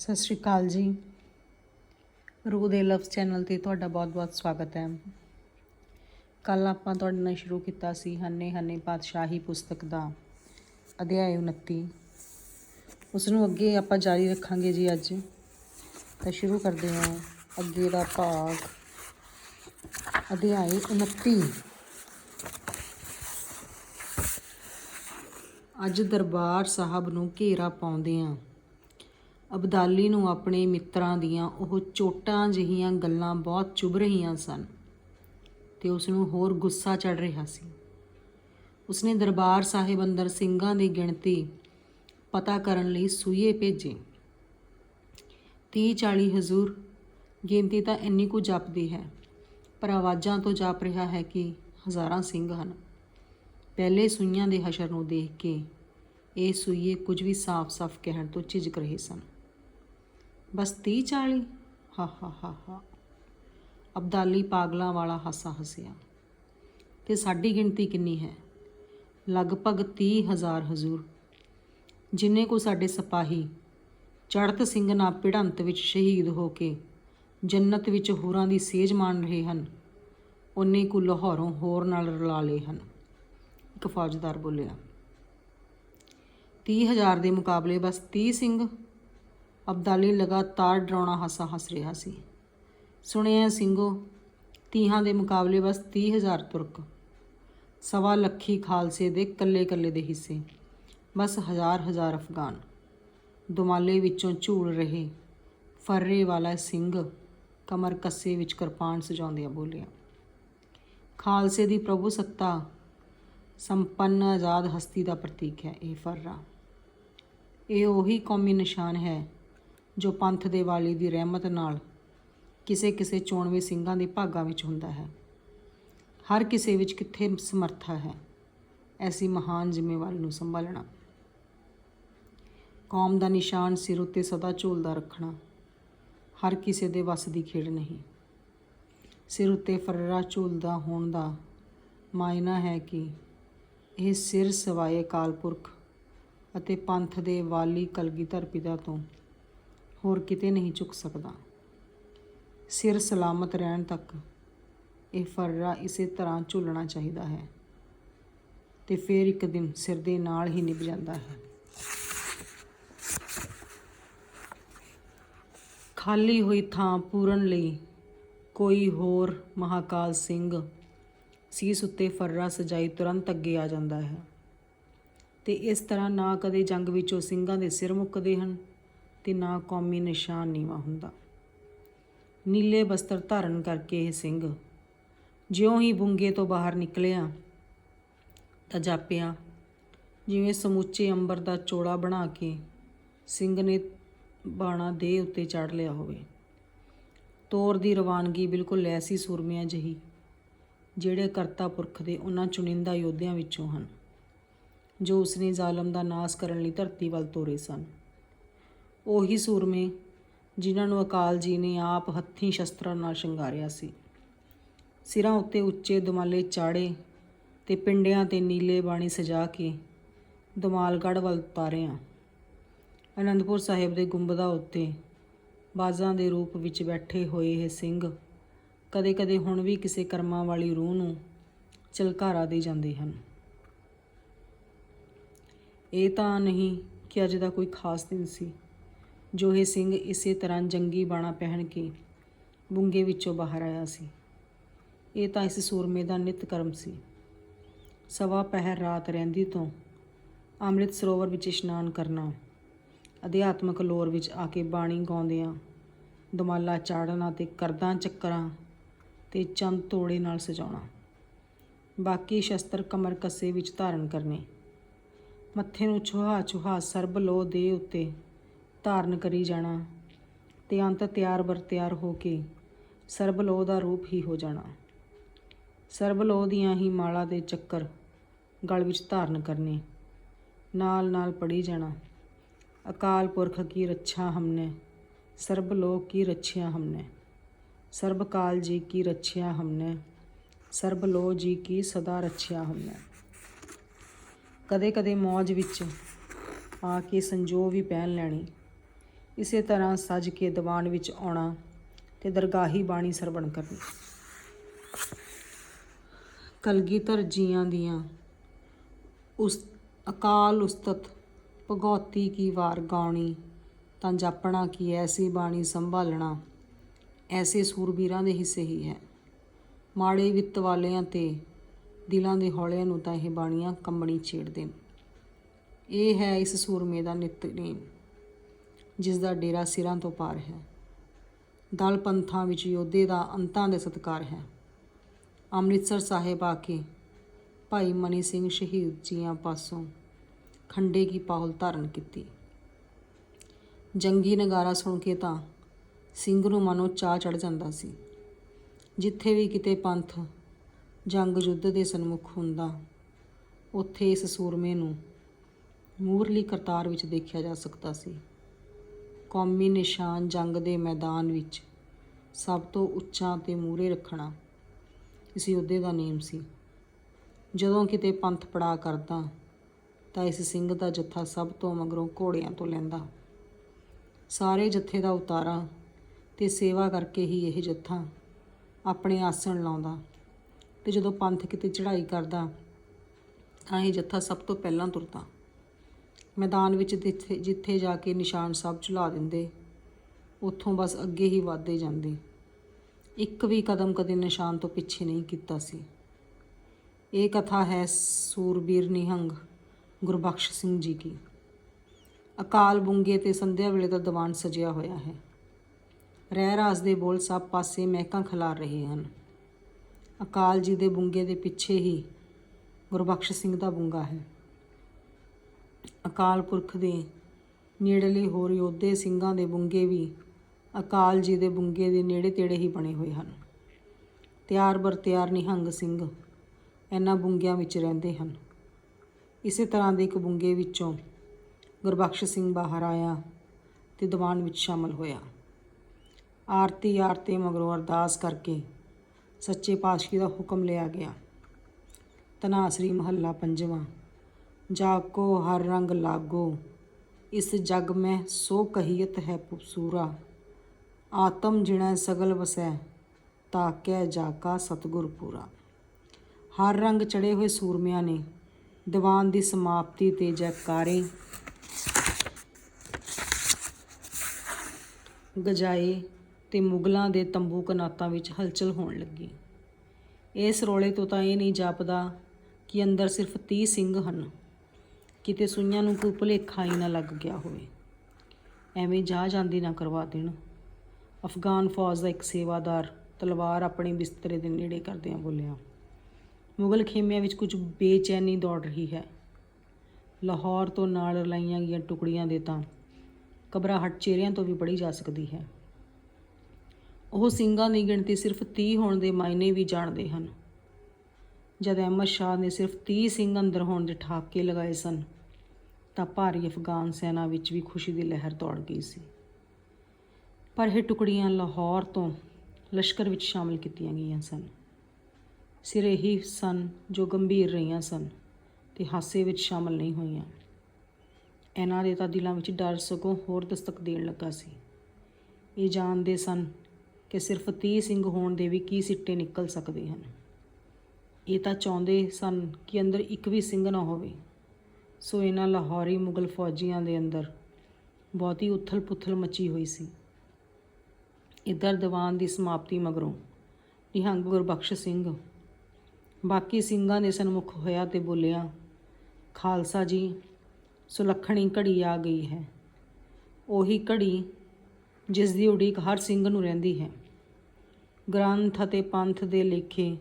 ਸਤਿ ਸ਼੍ਰੀ ਅਕਾਲ ਜੀ। ਰੂਹ ਦੇ ਲਫ਼ਜ਼ ਚੈਨਲ ਤੇ ਤੁਹਾਡਾ ਬਹੁਤ-ਬਹੁਤ ਸਵਾਗਤ ਹੈ। ਕੱਲ ਆਪਾਂ ਤੁਹਾਡੇ ਨਾਲ ਸ਼ੁਰੂ ਕੀਤਾ ਸੀ ਹੰਨੇ ਹੰਨੇ ਪਾਤਸ਼ਾਹੀ ਪੁਸਤਕ ਦਾ ਅਧਿਆਇ 29 ਉਸ ਨੂੰ ਅੱਗੇ ਆਪਾਂ ਜਾਰੀ ਰੱਖਾਂਗੇ ਜੀ ਅੱਜ। ਤਾਂ ਸ਼ੁਰੂ ਕਰਦੇ ਹਾਂ ਅੱਗੇ ਦਾ ਭਾਗ। ਅਧਿਆਇ 29 ਅੱਜ ਦਰਬਾਰ ਸਾਹਿਬ ਨੂੰ ਘੇਰਾ ਪਾਉਂਦੇ ਪਾਉਂਦਿਆਂ ਅਬਦਾਲੀ ਨੂੰ ਆਪਣੇ ਮਿੱਤਰਾਂ ਦੀਆਂ ਉਹ ਚੋਟਾਂ ਜਿਹੀਆਂ ਗੱਲਾਂ ਬਹੁਤ ਚੁਭ ਰਹੀਆਂ ਸਨ ਤੇ ਉਸ ਨੂੰ ਹੋਰ ਗੁੱਸਾ ਚੜ ਰਿਹਾ ਸੀ। ਉਸਨੇ ਦਰਬਾਰ ਸਾਹਿਬ ਅੰਦਰ ਸਿੰਘਾਂ ਦੀ ਗਿਣਤੀ ਪਤਾ ਕਰਨ ਲਈ ਸੂਏ ਭੇਜੇ। 30 40 ਹਜ਼ੂਰ, ਗਿਣਤੀ ਤਾਂ ਇੰਨੀ ਕੁ ਜਾਪਦੀ ਹੈ, ਪਰ ਆਵਾਜ਼ਾਂ ਤੋਂ ਜਾਪ ਰਿਹਾ ਹੈ ਕਿ ਹਜ਼ਾਰਾਂ ਸਿੰਘ ਹਨ। ਪਹਿਲੇ ਸੂਈਆਂ ਦੇ ਹਸ਼ਰ ਨੂੰ ਦੇਖ ਕੇ ਇਹ ਸੂਈਏ ਕੁਝ ਵੀ ਸਾਫ਼-ਸਾਫ਼ ਕਹਿਣ ਤੋਂ ਝਿਜਕ ਰਹੇ ਸਨ। ਬਸ 30 40 ਹਾ ਹਾ ਹਾ ਹਾ। ਅਬਦਾਲੀ ਪਾਗਲਾਂ ਵਾਲਾ ਹਾਸਾ ਹੱਸਿਆ। ਤੇ ਸਾਡੀ ਗਿਣਤੀ ਕਿੰਨੀ ਹੈ? ਲਗਭਗ 30000 ਹਜ਼ੂਰ ਜਿੰਨੇ ਕੋ ਸਾਡੇ ਸਿਪਾਹੀ ਚੜਤ ਸਿੰਘ ਨਾ ਭਿੜੰਤ ਵਿੱਚ ਸ਼ਹੀਦ ਹੋ ਕੇ ਜੰਨਤ ਵਿੱਚ ਹੋਰਾਂ ਦੀ ਸੇਜ ਮਾਣ ਰਹੇ ਹਨ ਉਨੇ ਕੁ ਲਾਹੌਰੋਂ ਹੋਰ ਨਾਲ ਰਲਾ ਲਏ ਹਨ। ਇੱਕ ਫੌਜਦਾਰ ਬੋਲਿਆ 30000 ਦੇ ਮੁਕਾਬਲੇ ਬਸ 30 ਸਿੰਘ ਅਬਦਾਲੀ ਲਗਾਤਾਰ ਡਰਾਉਣਾ ਹਾਸਾ ਹੱਸ ਰਿਹਾ ਸੀ। ਸੁਣਿਆ ਸਿੰਘੋ, ਤੀਹਾਂ ਦੇ ਮੁਕਾਬਲੇ ਬਸ 30000 ਤੁਰਕ, ਸਵਾ ਲੱਖੀ ਖਾਲਸੇ ਦੇ ਕੱਲੇ ਕੱਲੇ ਦੇ ਹਿੱਸੇ, ਬਸ ਹਜ਼ਾਰ ਹਜ਼ਾਰ ਅਫਗਾਨ। ਦੁਮਾਲੇ ਵਿੱਚੋਂ ਝੂਲ ਰਹੇ ਫਰਰੇ ਵਾਲਾ ਸਿੰਘ ਕਮਰ ਕੱਸੇ ਵਿੱਚ ਕਿਰਪਾਨ ਸਜਾਉਂਦਿਆਂ ਬੋਲਿਆ, ਖਾਲਸੇ ਦੀ ਪ੍ਰਭੂ ਸੱਤਾ ਸੰਪੰਨ ਆਜ਼ਾਦ ਹਸਤੀ ਦਾ ਪ੍ਰਤੀਕ ਹੈ ਇਹ ਫਰਰਾ। ਇਹ ਉਹੀ ਕੌਮੀ ਨਿਸ਼ਾਨ ਹੈ ਜੋ ਪੰਥ ਦੇ ਵਾਲੀ ਦੀ ਰਹਿਮਤ ਨਾਲ ਕਿਸੇ ਕਿਸੇ ਚੋਣਵੇਂ ਸਿੰਘਾਂ ਦੇ ਭਾਗਾਂ ਵਿੱਚ ਹੁੰਦਾ ਹੈ। ਹਰ ਕਿਸੇ ਵਿੱਚ ਕਿੱਥੇ ਸਮਰੱਥਾ ਹੈ, ਐਸੀ ਮਹਾਨ ਜ਼ਿੰਮੇਵਾਰੀ ਨੂੰ ਸੰਭਾਲਣਾ। ਕੌਮ ਦਾ ਨਿਸ਼ਾਨ ਸਿਰ ਉੱਤੇ ਸਦਾ ਝੂਲਦਾ ਰੱਖਣਾ, ਹਰ ਕਿਸੇ ਦੇ ਵੱਸ ਦੀ ਖੇਡ ਨਹੀਂ। ਸਿਰ ਉੱਤੇ ਫਰਰਾ ਝੂਲਦਾ ਹੋਣ ਦਾ ਮਾਇਨਾ ਹੈ ਕਿ ਇਹ ਸਿਰ ਸਵਾਏ ਕਾਲਪੁਰਖ ਅਤੇ ਪੰਥ ਦੇ ਵਾਲੀ ਕਲਗੀਧਰ ਪਿਤਾ ਤੋਂ ਹੋਰ ਕਿਤੇ ਨਹੀਂ ਝੁਕ ਸਕਦਾ। ਸਿਰ ਸਲਾਮਤ ਰਹਿਣ ਤੱਕ ਇਹ ਫਰਰਾ ਇਸੇ ਤਰ੍ਹਾਂ ਝੁੱਲਣਾ ਚਾਹੀਦਾ ਹੈ ਤੇ ਫਿਰ ਇੱਕ ਦਿਨ ਸਿਰ ਦੇ ਨਾਲ ਹੀ ਨਿਭ ਜਾਂਦਾ ਹੈ। ਖਾਲੀ ਹੋਈ ਥਾਂ ਪੂਰਨ ਲਈ ਕੋਈ ਹੋਰ ਮਹਾਕਾਲ ਸਿੰਘ ਸੀਸ ਉੱਤੇ ਫਰਰਾ ਸਜਾਈ ਤੁਰੰਤ ਅੱਗੇ ਆ ਜਾਂਦਾ ਹੈ ਤੇ ਇਸ ਤਰ੍ਹਾਂ ਨਾ ਕਦੇ ਜੰਗ ਵਿੱਚੋਂ ਸਿੰਘਾਂ ਦੇ ਸਿਰ ਮੁੱਕਦੇ ਹਨ ਤੇ ਨਾ ਕੌਮੀ ਨਿਸ਼ਾਨ ਨੀਵਾ ਹੁੰਦਾ। ਨੀਲੇ ਬਸਤਰ ਧਾਰਨ ਕਰਕੇ ਇਹ ਸਿੰਘ ਜਿਉਂ ਹੀ ਬੁੰਗੇ ਤੋਂ ਬਾਹਰ ਨਿਕਲਿਆ ਤਾਂ ਜਾਪਿਆ, ਜਿਵੇਂ ਸਮੁੱਚੇ ਅੰਬਰ ਦਾ ਚੋੜਾ ਬਣਾ ਕੇ ਸਿੰਘ ਨੇ ਬਾਣਾ ਦੇ ਉੱਤੇ ਚੜ ਲਿਆ ਹੋਵੇ। ਤੋਰ ਦੀ ਰਵਾਨਗੀ ਬਿਲਕੁਲ ਲੈਸੀ ਸੂਰਮਿਆਂ ਜਹੀ, ਜਿਹੜੇ ਕਰਤਾ ਪੁਰਖ ਦੇ ਉਹਨਾਂ ਚੁਣਿੰਦਾ ਯੋਧਿਆਂ ਵਿੱਚੋਂ ਹਨ, ਜੋ ਉਸਨੇ ਜ਼ਾਲਮ ਦਾ ਨਾਸ ਕਰਨ ਲਈ ਧਰਤੀ ਵੱਲ ਤੋਰੇ ਸਨ। ਉਹੀ ਸੂਰਮੇ ਜਿਨ੍ਹਾਂ ਨੂੰ ਅਕਾਲ ਜੀ ਨੇ ਆਪ ਹੱਥੀਂ ਸ਼ਸਤਰਾਂ ਨਾਲ ਸ਼ਿੰਗਾਰਿਆ ਸੀ। ਸਿਰਾਂ ਉੱਤੇ ਉੱਚੇ ਦੁਮਾਲੇ ਚਾੜੇ ਤੇ ਪਿੰਡਿਆਂ ਤੇ ਨੀਲੇ ਬਾਣੀ ਸਜਾ ਕੇ ਦਮਾਲਗੜ੍ਹ ਵੱਲ ਤਾਰਿਆ ਅਨੰਦਪੁਰ ਸਾਹਿਬ ਦੇ ਗੁੰਬਦਾਂ ਉੱਤੇ ਬਾਜ਼ਾਂ ਦੇ ਰੂਪ ਵਿੱਚ ਬੈਠੇ ਹੋਏ ਇਹ ਸਿੰਘ ਕਦੇ-ਕਦੇ ਹੁਣ ਵੀ ਕਿਸੇ ਕਰਮਾਂ ਵਾਲੀ ਰੂਹ ਨੂੰ ਚਲਕਾਰਾ ਦੇ ਜਾਂਦੇ ਹਨ। ਇਹ ਤਾਂ ਨਹੀਂ ਕਿ ਅੱਜ ਦਾ ਕੋਈ ਖਾਸ ਦਿਨ ਸੀ। ਜੋਹੇ ਸਿੰਘ ਇਸੇ ਤਰ੍ਹਾਂ ਜੰਗੀ ਬਾਣਾ ਪਹਿਨ ਕੇ ਬੁੰਗੇ ਵਿੱਚੋਂ ਬਾਹਰ ਆਇਆ ਸੀ। ਇਹ ਤਾਂ ਇਸ ਸੂਰਮੇ ਦਾ ਨਿਤ ਕਰਮ ਸੀ। ਸਵਾ ਪਹਿਰ ਰਾਤ ਰਹਿੰਦੀ ਤੋਂ ਅੰਮ੍ਰਿਤ ਸਰੋਵਰ ਵਿੱਚ ਇਸ਼ਨਾਨ ਕਰਨਾ, ਅਧਿਆਤਮਕ ਲੋਰ ਵਿੱਚ ਆ ਕੇ ਬਾਣੀ ਗਾਉਂਦਿਆਂ, ਦਮਾਲਾ ਚਾੜਨਾ ਤੇ ਕਰਦਾਂ ਚੱਕਰਾਂ ਤੇ ਚੰਦ ਤੋੜੇ ਨਾਲ ਸਜਾਉਣਾ, ਬਾਕੀ ਸ਼ਸਤਰ ਕਮਰ ਕੱਸੇ ਵਿੱਚ ਧਾਰਨ ਕਰਨੇ, ਮੱਥੇ ਨੂੰ ਛੁਹਾ ਛੁਹਾ ਸਰਬ ਲੋ ਦੇ ਉੱਤੇ ਧਾਰਨ ਕਰੀ ਜਾਣਾ ਤੇ ਅੰਤ ਤਿਆਰ ਬਰ ਤਿਆਰ ਹੋ ਕੇ ਸਰਬਲੋ ਦਾ ਰੂਪ ਹੀ ਹੋ ਜਾਣਾ। ਸਰਬਲੋ ਦੀਆਂ ਹੀ ਮਾਲਾ ਦੇ ਚੱਕਰ ਗਲ ਵਿੱਚ ਧਾਰਨ ਕਰਨੇ, ਨਾਲ ਨਾਲ ਪੜੀ ਜਾਣਾ। ਅਕਾਲ ਪੁਰਖ ਕੀ ਰੱਛਾ ਹਮਨੇ ਸਰਬਲੋ ਕੀ ਰੱਛਿਆ ਹਮਨੇ ਸਰਬ ਕਾਲ ਜੀ ਕੀ ਰੱਛਿਆ ਹਮਨੇ ਸਰਬਲੋ ਜੀ ਕੀ ਸਦਾ ਰੱਛਿਆ ਹਮਨੇ। ਕਦੇ ਕਦੇ ਮੌਜ ਵਿੱਚ ਆ ਕੇ ਸੰਜੋ ਵੀ ਪਹਿਨ ਲੈਣੀ। ਇਸੇ ਤਰ੍ਹਾਂ ਸੱਜ ਕੇ ਦੀਵਾਨ ਵਿੱਚ ਆਉਣਾ ਤੇ ਦਰਗਾਹੀ ਬਾਣੀ ਸਰਵਣ ਕਰਨੀ। ਕਲਗੀਧਰ ਜੀਆਂ ਦੀਆਂ ਉਸ ਅਕਾਲ ਉਸਤਤ ਭਗੌਤੀ ਕੀ ਵਾਰ ਗਾਉਣੀ, ਤਾਂ ਜਾਪਣਾ ਕੀ ਐਸੀ ਬਾਣੀ ਸੰਭਾਲਣਾ, ਐਸੇ ਸੂਰਬੀਰਾਂ ਦੇ ਹਿੱਸੇ ਹੀ ਹੈ। ਮਾੜੇ ਵਿੱਤ ਵਾਲਿਆਂ ਤੇ ਦਿਲਾਂ ਦੇ ਹੌਲਿਆਂ ਨੂੰ ਤਾਂ ਇਹ ਬਾਣੀਆਂ ਕੰਬਣੀ ਛੇੜਦੇ ਨੇ ਇਹ ਹੈ ਇਸ ਸੂਰਮੇ ਦਾ ਨਿਤਨੇਮ ਜਿਸ ਦਾ ਡੇਰਾ ਸਿਰਾਂ ਤੋਂ ਪਾਰ ਹੈ। ਦਲ ਪੰਥਾਂ ਵਿੱਚ ਯੋਧੇ ਦਾ ਅੰਤਾਂ ਦੇ ਸਤਕਾਰ ਹੈ। ਅੰਮ੍ਰਿਤਸਰ ਸਾਹਿਬ ਆ ਕੇ ਭਾਈ ਮਨੀ ਸਿੰਘ ਸ਼ਹੀਦ ਜੀਆਂ ਪਾਸੋਂ ਖੰਡੇ ਕੀ ਪਾਹੁਲ ਧਾਰਨ ਕੀਤੀ। ਜੰਗੀ ਨਗਾਰਾ ਸੁਣ ਕੇ ਤਾਂ ਸਿੰਘ ਨੂੰ ਮਨੋਂ ਚਾਹ ਚੜ ਜਾਂਦਾ ਸੀ। ਜਿੱਥੇ ਵੀ ਕਿਤੇ ਪੰਥ ਜੰਗ ਯੁੱਧ ਦੇ ਸਨਮੁਖ ਹੁੰਦਾ, ਉੱਥੇ ਇਸ ਸੂਰਮੇ ਨੂੰ ਮੂਰਲੀ ਕਰਤਾਰ ਵਿੱਚ ਦੇਖਿਆ ਜਾ ਸਕਦਾ ਸੀ। ਕੌਮੀ ਨਿਸ਼ਾਨ ਜੰਗ ਦੇ ਮੈਦਾਨ ਵਿੱਚ ਸਭ ਤੋਂ ਉੱਚਾ ਤੇ ਮੂਰੇ ਰੱਖਣਾ। ਇਸ ਯੋਧੇ ਦਾ ਨੇਮ ਸੀ। ਜਦੋਂ ਕਿਤੇ ਪੰਥ ਪੜਾ ਕਰਦਾ, ਤਾਂ ਇਸ ਸਿੰਘ ਦਾ ਜੱਥਾ ਸਭ ਤੋਂ ਮਗਰੋਂ ਘੋੜਿਆਂ ਤੋਂ ਲੈਂਦਾ। ਸਾਰੇ ਜੱਥੇ ਦਾ ਉਤਾਰਾ ਤੇ ਸੇਵਾ ਕਰਕੇ ਹੀ ਇਹ ਜੱਥਾ ਆਪਣੇ ਆਸਣ ਲਾਉਂਦਾ ਤੇ ਜਦੋਂ ਪੰਥ ਕਿਤੇ ਚੜ੍ਹਾਈ ਕਰਦਾ, ਤਾਂ ਇਹ ਜੱਥਾ ਸਭ ਤੋਂ ਪਹਿਲਾਂ ਤੁਰਦਾ। ਮੈਦਾਨ ਵਿੱਚ ਜਿੱਥੇ ਜਿੱਥੇ ਜਾ ਕੇ ਨਿਸ਼ਾਨ ਸਭ ਝੁਲਾ ਦਿੰਦੇ, ਉੱਥੋਂ ਬਸ ਅੱਗੇ ਹੀ ਵਧਦੇ ਜਾਂਦੇ। ਇੱਕ ਵੀ ਕਦਮ ਕਦੇ ਨਿਸ਼ਾਨ ਤੋਂ ਪਿੱਛੇ ਨਹੀਂ ਕੀਤਾ ਸੀ। ਇਹ ਕਥਾ ਹੈ ਸੂਰਬੀਰ ਨਿਹੰਗ ਗੁਰਬਖਸ਼ ਸਿੰਘ ਜੀ ਕੀ ਅਕਾਲ ਬੁੰਗੇ ਤੇ ਸੰਧਿਆ ਵੇਲੇ ਦਾ ਦੀਵਾਨ ਸਜਿਆ ਹੋਇਆ ਹੈ। ਰਹਿ ਰਾਸ ਦੇ ਬੋਲ ਸਭ ਪਾਸੇ ਮਹਿਕਾਂ ਖਿਲਾਰ ਰਹੇ ਹਨ। ਅਕਾਲ ਜੀ ਦੇ ਬੁੰਗੇ ਦੇ ਪਿੱਛੇ ਹੀ ਗੁਰਬਖਸ਼ ਸਿੰਘ ਦਾ ਬੁੰਗਾ ਹੈ। ਅਕਾਲ ਪੁਰਖ ਦੇ ਨੇੜਲੇ ਹੋਰ ਯੋਧੇ ਸਿੰਘਾਂ ਦੇ ਬੁੰਗੇ ਵੀ ਅਕਾਲ ਜੀ ਦੇ ਬੁੰਗੇ ਦੇ ਨੇੜੇ ਤੇੜੇ ਹੀ ਬਣੇ ਹੋਏ ਹਨ। ਤਿਆਰ ਬਰ ਤਿਆਰ ਨਿਹੰਗ ਸਿੰਘ ਇਹਨਾਂ ਬੁੰਗਿਆਂ ਵਿੱਚ ਰਹਿੰਦੇ ਹਨ। ਇਸੇ ਤਰ੍ਹਾਂ ਦੇ ਇੱਕ ਬੁੰਗੇ ਵਿੱਚੋਂ ਗੁਰਬਖਸ਼ ਸਿੰਘ ਬਾਹਰ ਆਇਆ ਤੇ ਦੀਵਾਨ ਵਿੱਚ ਸ਼ਾਮਲ ਹੋਇਆ। ਆਰਤੀ ਆਰਤੀ ਮਗਰੋਂ ਅਰਦਾਸ ਕਰਕੇ ਸੱਚੇ ਪਾਤਸ਼ਾਹ ਦਾ ਹੁਕਮ ਲਿਆ ਗਿਆ। ਤਨਾਸਰੀ ਮਹੱਲਾ ਪੰਜਵਾਂ ਜਾਕੋ, ਹਰ ਰੰਗ ਲਾਗੋ। ਇਸ ਜਗ ਮੈਂ ਸੋ ਕਹੀਤ ਹੈ ਪੂਰਾ। ਆਤਮ ਜਿਣੈ ਸਗਲ ਵਸੈ ਤਾਕੈ ਜਾਕਾ ਸਤਗੁਰ ਪੂਰਾ। ਹਰ ਰੰਗ ਚੜੇ ਹੋਏ ਸੂਰਮਿਆਂ ਨੇ, ਦੀਵਾਨ ਦੀ ਸਮਾਪਤੀ ਤੇ ਜੈਕਾਰੇ ਗਜਾਏ ਤੇ ਮੁਗਲਾਂ ਦੇ ਤੰਬੂ ਕਨਾਤਾਂ ਵਿੱਚ ਹਲਚਲ ਹੋਣ ਲੱਗੀ। ਇਸ ਰੋਲੇ ਤੋਂ ਤਾਂ ਇਹ ਨਹੀਂ ਜਾਪਦਾ ਕਿ ਅੰਦਰ ਸਿਰਫ 30 ਸਿੰਘ ਹਨ। ਕਿਤੇ ਸੂਈਆਂ ਨੂੰ ਕੋਈ ਭੁਲੇਖਾ ਹੀ ਨਾ ਲੱਗ ਗਿਆ ਹੋਵੇ। ਐਵੇਂ ਜਾ ਜਾਂਦੀ ਨਾ ਕਰਵਾ ਦੇਣ। ਅਫਗਾਨ ਫੌਜ ਦਾ ਇੱਕ ਸੇਵਾਦਾਰ ਤਲਵਾਰ ਆਪਣੇ ਬਿਸਤਰੇ ਦੇ ਨੇੜੇ ਕਰਦਿਆਂ ਬੋਲਿਆ, ਮੁਗਲ ਖੇਮਿਆਂ ਵਿੱਚ ਕੁਝ ਬੇਚੈਨੀ ਦੌੜ ਰਹੀ ਹੈ। ਲਾਹੌਰ ਤੋਂ ਨਾਲ ਰਲਾਈਆਂ ਗਈਆਂ ਟੁਕੜੀਆਂ ਦੇ ਤਾਂ ਘਬਰਾਹਟ ਚਿਹਰਿਆਂ ਤੋਂ ਵੀ ਪੜੀ ਜਾ ਸਕਦੀ ਹੈ। ਉਹ ਸਿੰਘਾਂ ਦੀ ਗਿਣਤੀ ਸਿਰਫ 30 ਹੋਣ ਦੇ ਮਾਇਨੇ ਵੀ ਜਾਣਦੇ ਹਨ। ਜਦ ਅਹਿਮਦ ਸ਼ਾਹ ਨੇ ਸਿਰਫ 30 ਸਿੰਘ ਅੰਦਰ ਹੋਣ ਦੇ ਠਾਕੇ ਲਗਾਏ ਸਨ, ਤਾਂ ਭਾਰੀ ਅਫਗਾਨ ਸੈਨਾ ਵਿੱਚ ਵੀ ਖੁਸ਼ੀ ਦੀ ਲਹਿਰ ਦੌੜ ਗਈ ਸੀ। ਪਰ ਇਹ ਟੁਕੜੀਆਂ ਲਾਹੌਰ ਤੋਂ ਲਸ਼ਕਰ ਵਿੱਚ ਸ਼ਾਮਲ ਕੀਤੀਆਂ ਗਈਆਂ ਸਨ। ਸਿਰੇ ਹੀ ਸਨ ਜੋ ਗੰਭੀਰ ਰਹੀਆਂ ਸਨ ਤੇ ਹਾਸੇ ਵਿੱਚ ਸ਼ਾਮਲ ਨਹੀਂ ਹੋਈਆਂ। ਇਹਨਾਂ ਦੇ ਤਾਂ ਦਿਲਾਂ ਵਿੱਚ ਡਰ ਸਗੋਂ ਹੋਰ ਦਸਤਕ ਦੇਣ ਲੱਗਾ ਸੀ। ਇਹ ਜਾਣਦੇ ਸਨ ਕਿ ਸਿਰਫ 30 ਸਿੰਘ ਹੋਣ ਦੇ ਵੀ ਕੀ ਸਿੱਟੇ ਨਿਕਲ ਸਕਦੇ ਹਨ। ਇਹ ਤਾਂ ਚਾਹੁੰਦੇ ਸਨ ਕਿ ਅੰਦਰ ਇੱਕ ਵੀ ਸਿੰਘ ਨਾ ਹੋਵੇ। ਸੋ ਇਹਨਾਂ ਲਾਹੌਰੀ ਮੁਗਲ ਫੌਜੀਆਂ ਦੇ ਅੰਦਰ ਬਹੁਤੀ ਉਥਲ-ਪੁਥਲ ਮਚੀ ਹੋਈ ਸੀ। ਇਧਰ ਦੀਵਾਨ ਦੀ ਸਮਾਪਤੀ ਮਗਰੋਂ ਨਿਹੰਗ ਗੁਰਬਖਸ਼ ਸਿੰਘ ਬਾਕੀ ਸਿੰਘਾਂ ਦੇ ਸਨਮੁਖ ਹੋਇਆ ਤੇ ਬੋਲਿਆ, ਖਾਲਸਾ ਜੀ, ਸੁਲੱਖਣੀ ਘੜੀ ਆ ਗਈ ਹੈ। ਉਹੀ ਘੜੀ ਜਿਸ ਦੀ ਉਡੀਕ ਹਰ ਸਿੰਘ ਨੂੰ ਰਹਿੰਦੀ ਹੈ। ਗ੍ਰੰਥ ਅਤੇ ਪੰਥ ਦੇ ਲੇਖੇ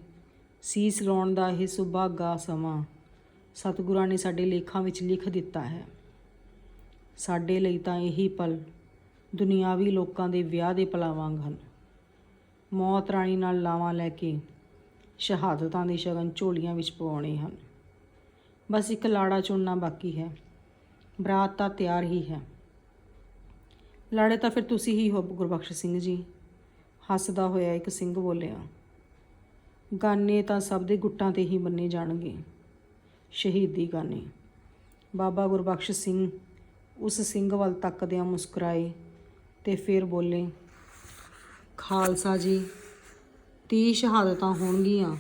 ਸੀਸ ਲਾਉਣ ਦਾ ਇਹ ਸੁਭਾਗਾ ਸਮਾਂ ਸਤਿਗੁਰਾਂ ਨੇ ਸਾਡੇ ਲੇਖਾਂ ਵਿੱਚ ਲਿਖ ਦਿੱਤਾ ਹੈ। ਸਾਡੇ ਲਈ ਤਾਂ ਇਹੀ ਪਲ ਦੁਨਿਆਵੀ ਲੋਕਾਂ ਦੇ ਵਿਆਹ ਦੇ ਪਲਾਂ ਵਾਂਗ ਹਨ। ਮੌਤ ਰਾਣੀ ਨਾਲ ਲਾਵਾਂ ਲੈ ਕੇ ਸ਼ਹਾਦਤਾਂ ਦੇ ਸ਼ਗਨ ਝੋਲੀਆਂ ਵਿੱਚ ਪਵਾਉਣੇ ਹਨ। ਬਸ ਇੱਕ ਲਾੜਾ ਚੁਣਨਾ ਬਾਕੀ ਹੈ। ਬਰਾਤ ਤਾਂ ਤਿਆਰ ਹੀ ਹੈ। ਲਾੜੇ ਤਾਂ ਫਿਰ ਤੁਸੀਂ ਹੀ ਹੋ ਗੁਰਬਖਸ਼ ਸਿੰਘ ਜੀ। ਹੱਸਦਾ ਹੋਇਆ ਇੱਕ ਸਿੰਘ ਬੋਲਿਆ ਗਾਨੇ ਤਾਂ ਸਭ ਦੇ ਗੁੱਟਾਂ ਤੇ ਹੀ ਬੰਨੇ ਜਾਣਗੇ। ਸ਼ਹੀਦੀ ਗਾਨੇ। ਬਾਬਾ ਗੁਰਬਖਸ਼ ਸਿੰਘ ਉਸ ਸਿੰਘ ਵੱਲ ਤੱਕਦਿਆਂ ਮੁਸਕਰਾਏ ਤੇ ਫਿਰ ਬੋਲੇ, ਖਾਲਸਾ ਜੀ 30 ਸ਼ਹਾਦਤਾਂ ਹੋਣਗੀਆਂ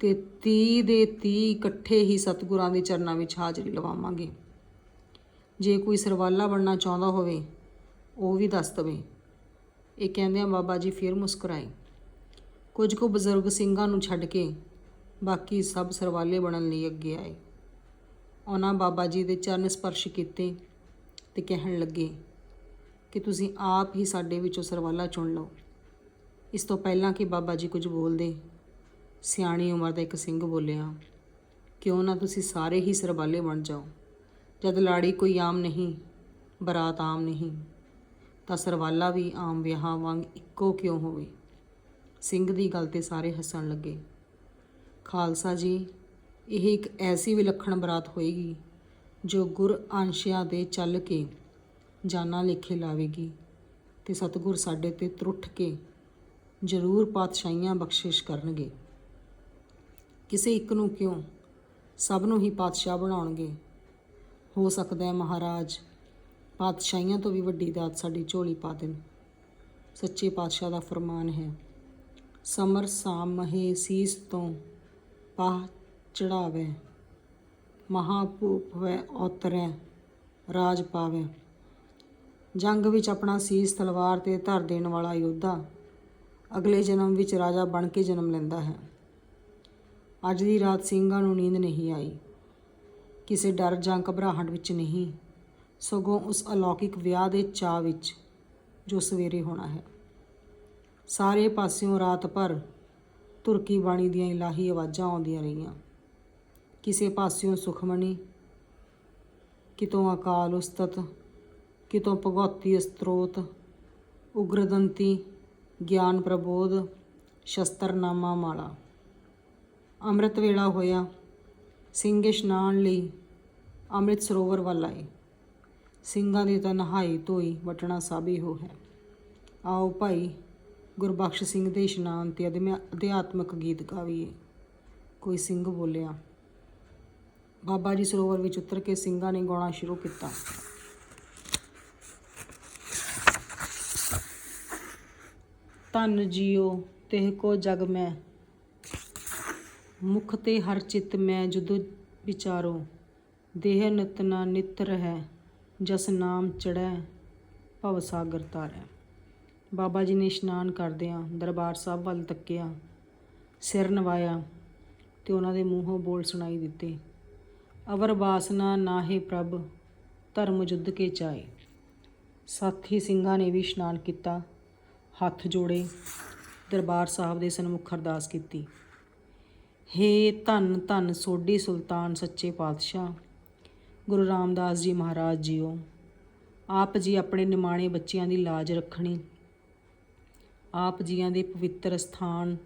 ਤੇ 30 ਦੇ 30 ਇਕੱਠੇ ਹੀ ਸਤਿਗੁਰਾਂ ਦੇ ਚਰਨਾਂ ਵਿੱਚ ਹਾਜ਼ਰੀ ਲਵਾਵਾਂਗੇ। ਜੇ ਕੋਈ ਸਰਵਾਲਾ ਬਣਨਾ ਚਾਹੁੰਦਾ ਹੋਵੇ, ਉਹ ਵੀ ਦੱਸ ਦਵੇ। ਇਹ ਕਹਿੰਦੇ ਆ ਬਾਬਾ ਜੀ ਫਿਰ ਮੁਸਕਰਾਏ। ਕੁਝ ਕੁ ਬਜ਼ੁਰਗ ਸਿੰਘਾਂ ਨੂੰ ਛੱਡ ਕੇ ਬਾਕੀ ਸਭ ਸਰਵਾਲੇ ਬਣਨ ਲਈ ਅੱਗੇ ਆਏ। ਉਹਨਾਂ ਬਾਬਾ ਜੀ ਦੇ ਚਰਨ ਸਪਰਸ਼ ਕੀਤੇ ਤੇ ਕਹਿਣ ਲੱਗੇ, ਕਿ ਤੁਸੀਂ ਆਪ ਹੀ ਸਾਡੇ ਵਿੱਚੋਂ ਸਰਵਾਲਾ ਚੁਣ ਲਓ। ਇਸ ਤੋਂ ਪਹਿਲਾਂ ਕਿ ਬਾਬਾ ਜੀ ਕੁਝ ਬੋਲਦੇ, ਸਿਆਣੀ ਉਮਰ ਦਾ ਇੱਕ ਸਿੰਘ ਬੋਲਿਆ, ਕਿਉਂ ਨਾ ਤੁਸੀਂ ਸਾਰੇ ਹੀ ਸਰਵਾਲੇ ਬਣ ਜਾਓ। ਜਦ ਲਾੜੀ ਕੋਈ ਆਮ ਨਹੀਂ, ਬਰਾਤ ਆਮ ਨਹੀਂ, ਤਾਂ ਸਰਵਾਲਾ ਵੀ ਆਮ ਵਿਆਹਾਂ ਵਾਂਗ ਇੱਕੋ ਕਿਉਂ ਹੋਵੇ? ਸਿੰਘ ਦੀ ਗੱਲ ਤੇ ਸਾਰੇ ਹੱਸਣ ਲੱਗੇ। ਖਾਲਸਾ ਜੀ, ਇਹ ਇੱਕ ਐਸੀ ਵਿਲੱਖਣ ਬਰਾਤ ਹੋਏਗੀ ਜੋ ਗੁਰ ਅੰਸ਼ਿਆਂ ਦੇ ਚੱਲ ਕੇ ਜਾਨਾਂ ਲੇਖੇ ਲਾਵੇਗੀ ਤੇ ਸਤਿਗੁਰ ਸਾਡੇ ਤੇ ਤਰੁੱਠ ਕੇ ਜ਼ਰੂਰ ਪਾਤਸ਼ਾਹੀਆਂ ਬਖਸ਼ਿਸ਼ ਕਰਨਗੇ। ਕਿਸੇ ਇੱਕ ਨੂੰ ਕਿਉਂ ਸਭ ਨੂੰ ਹੀ ਪਾਤਸ਼ਾਹ ਬਣਾਉਣਗੇ? ਹੋ ਸਕਦਾ ਹੈ ਮਹਾਰਾਜ ਪਾਤਸ਼ਾਹੀਆਂ ਤੋਂ ਵੀ ਵੱਡੀ ਦਾਤ ਸਾਡੀ ਝੋਲੀ ਪਾ ਦੇਣ। ਸੱਚੇ ਪਾਤਸ਼ਾਹ ਦਾ ਫਰਮਾਨ ਹੈ ਸਮਰ ਸਾਮ ਸੀਸ ਤੋਂ ਪਾਹ ਚੜਾਵੇ। ਮਹਾਪੂਪ ਵੈ ਉਤਰੈ ਰਾਜ ਪਾਵੇ। ਜੰਗ ਵਿੱਚ ਆਪਣਾ ਸੀਸ ਤਲਵਾਰ ਤੇ ਧਰ ਦੇਣ ਵਾਲਾ ਯੋਧਾ ਅਗਲੇ ਜਨਮ ਵਿੱਚ ਰਾਜਾ ਬਣ ਕੇ ਜਨਮ ਲੈਂਦਾ ਹੈ। ਅੱਜ ਦੀ ਰਾਤ ਸਿੰਘਾਂ ਨੂੰ ਨੀਂਦ ਨਹੀਂ ਆਈ। ਕਿਸੇ ਡਰ ਜਾਂ ਘਬਰਾਹਟ ਵਿੱਚ ਨਹੀਂ, ਸਗੋਂ ਉਸ ਅਲੌਕਿਕ ਵਿਆਹ ਦੇ ਚਾਅ ਵਿੱਚ ਜੋ ਸਵੇਰੇ ਹੋਣਾ ਹੈ। ਸਾਰੇ ਪਾਸਿਓਂ ਰਾਤ ਭਰ ਤੁਰਕੀ ਬਾਣੀ ਦੀਆਂ ਇਲਾਹੀ ਆਵਾਜ਼ਾਂ ਆਉਂਦੀਆਂ ਰਹੀਆਂ। ਕਿਸੇ ਪਾਸਿਓਂ ਸੁਖਮਣੀ ਕਿਤੋਂ ਅਕਾਲ ਉਸਤਤ, ਕਿਤੋਂ ਭਗਵਤੀ ਸਤਰੋਤ ਉਗਰਦੰਤੀ, ਗਿਆਨ ਪ੍ਰਬੋਧ, ਸ਼ਸਤਰਨਾਮਾ ਮਾਲਾ। ਅੰਮ੍ਰਿਤ ਵੇਲਾ ਹੋਇਆ, ਸਿੰਘ ਇਸ਼ਨਾਨ ਲਈ ਅੰਮ੍ਰਿਤ ਸਰੋਵਰ ਵੱਲ ਆਏ। ਸਿੰਘਾਂ ਦੀ ਤਾਂ ਨਹਾਈ ਧੋਈ, ਵਟਣਾ ਸਾਬੀ ਹੋ ਹੈ। ਆਓ ਭਾਈ ਗੁਰਬਖਸ਼ ਸਿੰਘ ਦੇ ਇਸ਼ਨਾਨ ਤੇ ਅਧਿਆਤਮਿਕ ਅਧਿਆਤਮਕ ਗੀਤ ਗਾਵੀਏ। ਕੋਈ ਸਿੰਘ ਬੋਲਿਆ, ਬਾਬਾ ਜੀ ਸਰੋਵਰ ਵਿੱਚ ਉਤਰ ਕੇ ਸਿੰਘਾਂ ਨੇ ਗਾਉਣਾ ਸ਼ੁਰੂ ਕੀਤਾ। ਧੰਨ ਜੀਓ, ਤਿਹ ਕੋ ਜਗ ਮੈਂ। ਮੁਖ ਤੇ ਹਰ ਚਿਤ ਮੈਂ ਜੁਦ ਵਿਚਾਰੋ। ਦੇਹ ਨਿਤਨਾ ਨਿਤ ਰਹਿ, ਜਸ ਨਾਮ ਚੜੈ ਭਵ ਸਾਗਰ ਤਾਰੈ। ਬਾਬਾ ਜੀ ਨੇ ਇਸ਼ਨਾਨ ਕਰਦਿਆਂ ਦਰਬਾਰ ਸਾਹਿਬ ਵੱਲ ਤੱਕਿਆ, ਸਿਰ ਨਵਾਇਆ ਤੇ ਉਹਨਾਂ ਦੇ ਮੂੰਹੋਂ ਬੋਲ ਸੁਣਾਈ ਦਿੱਤੇ, ਅਵਰ ਬਾਸਨਾ ਨਾਹੇ ਪ੍ਰਭ, ਧਰਮ ਜੁੱਧ ਕੇ ਚਾਏ ਸਾਥੀ ਸਿੰਘਾਂ ਨੇ ਵੀ ਇਸ਼ਨਾਨ ਕੀਤਾ, ਹੱਥ ਜੋੜੇ, ਦਰਬਾਰ ਸਾਹਿਬ ਦੇ ਸਨਮੁਖ ਅਰਦਾਸ ਕੀਤੀ। ਹੇ ਧੰਨ ਧੰਨ ਸੋਢੀ ਸੁਲਤਾਨ ਸੱਚੇ ਪਾਤਸ਼ਾਹ, ਗੁਰੂ ਰਾਮਦਾਸ ਜੀ ਮਹਾਰਾਜ ਜੀਓ, ਆਪ ਜੀ ਆਪਣੇ ਨਿਮਾਣੇ ਬੱਚਿਆਂ ਦੀ ਲਾਜ ਰੱਖਣੀ ਆਪ ਜੀਆਂ ਦੇ ਪਵਿੱਤਰ ਸਥਾਨ,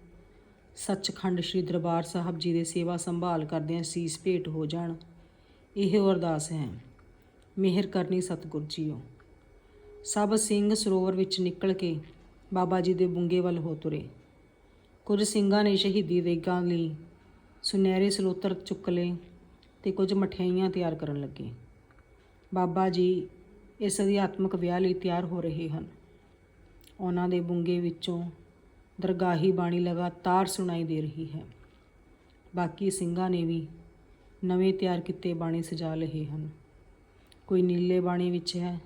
ਸੱਚਖੰਡ ਸ੍ਰੀ ਦਰਬਾਰ ਸਾਹਿਬ ਜੀ ਦੇ ਸੇਵਾ ਸੰਭਾਲ ਕਰਦਿਆਂ ਸੀਸ ਭੇਟ ਹੋ ਜਾਣ, ਇਹ ਅਰਦਾਸ ਹੈ, ਮਿਹਰ ਕਰਨੀ ਸਤਿਗੁਰ ਜੀਓ। ਸਭ ਸਿੰਘ ਸਰੋਵਰ ਵਿੱਚ ਨਿਕਲ ਕੇ ਬਾਬਾ ਜੀ ਦੇ ਬੁੰਗੇ ਵੱਲ ਹੋ ਤੁਰੇ। ਕੁਝ ਸਿੰਘਾਂ ਨੇ ਸ਼ਹੀਦੀ ਦੇਗਾਂ ਲਈ ਸੁਨਹਿਰੇ ਸਲੋਤਰ ਚੁੱਕ ਲਏ ਤੇ ਕੁਝ ਮਠਿਆਈਆਂ ਤਿਆਰ ਕਰਨ ਲੱਗੇ। ਬਾਬਾ ਜੀ ਇਸ ਅਧਿਆਤਮਕ ਵਿਆਹ ਲਈ ਤਿਆਰ ਹੋ ਰਹੇ ਹਨ। ਉਹਨਾਂ ਦੇ ਬੁੰਗੇ ਵਿੱਚੋਂ ਦਰਗਾਹੀ ਬਾਣੀ ਲਗਾਤਾਰ ਸੁਣਾਈ ਦੇ ਰਹੀ ਹੈ। ਬਾਕੀ ਸਿੰਘਾਂ ਨੇ ਵੀ ਨਵੇਂ ਤਿਆਰ ਕੀਤੇ ਬਾਣੀ ਸਜਾ ਲਏ ਹਨ। ਕੋਈ ਨੀਲੇ ਬਾਣੀ ਵਿੱਚ ਹੈ,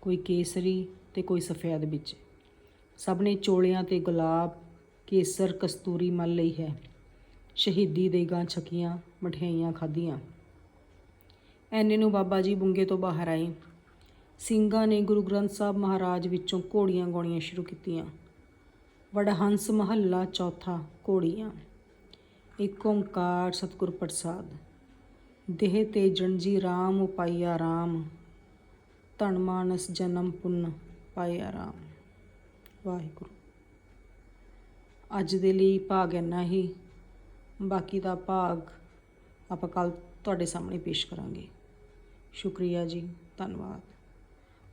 ਕੋਈ ਕੇਸਰੀ ਤੇ ਕੋਈ ਸਫੈਦ ਵਿੱਚ। ਸਭ ਨੇ ਚੋਲਿਆਂ ਤੇ ਗੁਲਾਬ, ਕੇਸਰ, ਕਸਤੂਰੀ ਮਲ ਲਈ ਹੈ। ਸ਼ਹੀਦੀ ਦੇ ਗਾਂ ਛਕੀਆਂ, ਮਠਿਆਈਆਂ ਖਾਧੀਆਂ। ਐਨੇ ਨੂੰ ਬਾਬਾ ਜੀ ਬੁੰਗੇ ਤੋਂ ਬਾਹਰ ਆਏ। ਸਿੰਘਾਂ ਨੇ ਗੁਰੂ ਗ੍ਰੰਥ ਸਾਹਿਬ ਮਹਾਰਾਜ ਵਿੱਚੋਂ ਘੋੜੀਆਂ ਗਾਉਣੀਆਂ ਸ਼ੁਰੂ ਕੀਤੀਆਂ। ਵਡਹੰਸ ਮਹੱਲਾ ਚੌਥਾ, ਘੋੜੀਆਂ। ਏਕ ਓੰਕਾਰ ਸਤਿਗੁਰ ਪ੍ਰਸਾਦ। ਦੇਹ ਤੇ ਜਣਜੀ RAM ਉਪਾਈਆ RAM ਧਨ ਮਾਨਸ ਜਨਮ ਪੁੰਨ ਪਾਇਆ RAM ਵਾਹਿਗੁਰੂ। ਅੱਜ ਦੇ ਲਈ ਭਾਗ ਇੰਨਾ ਹੀ। ਬਾਕੀ ਦਾ ਭਾਗ ਆਪਾਂ ਕੱਲ ਤੁਹਾਡੇ ਸਾਹਮਣੇ ਪੇਸ਼ ਕਰਾਂਗੇ। ਸ਼ੁਕਰੀਆ ਜੀ। ਧੰਨਵਾਦ।